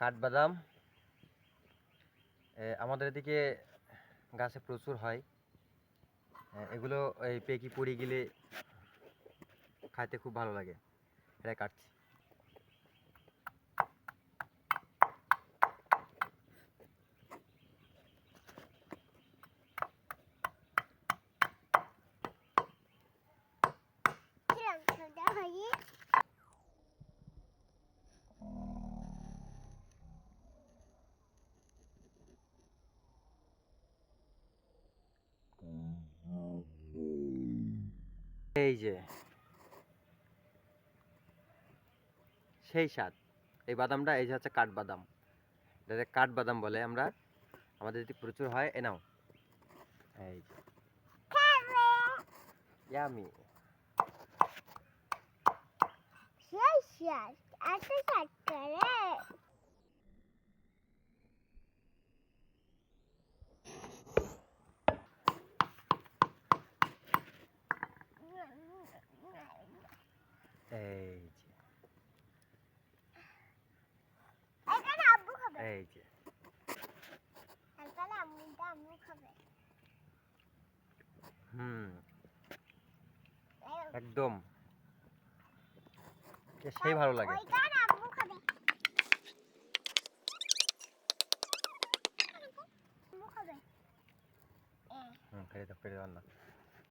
কাঠবাদাম। আমাদের এদিকে গাছে প্রচুর হয়। এগুলো এই পেকি পুড়ি গেলে খাইতে খুব ভালো লাগে। এটা কাটছি। এই যে। সেই স্বাদ। এই বাদামটা, এই যে হচ্ছে কাঠবাদাম। এটাকে কাঠবাদাম বলে আমরা। আমাদের যদি প্রচুর হয়, এ নাও। এই ইয়ামি শেষ শেষ এত সাত এই যে। এই যে। হুম। একদম। সেই ভালো লাগে। হুম কেটে দাও দাও না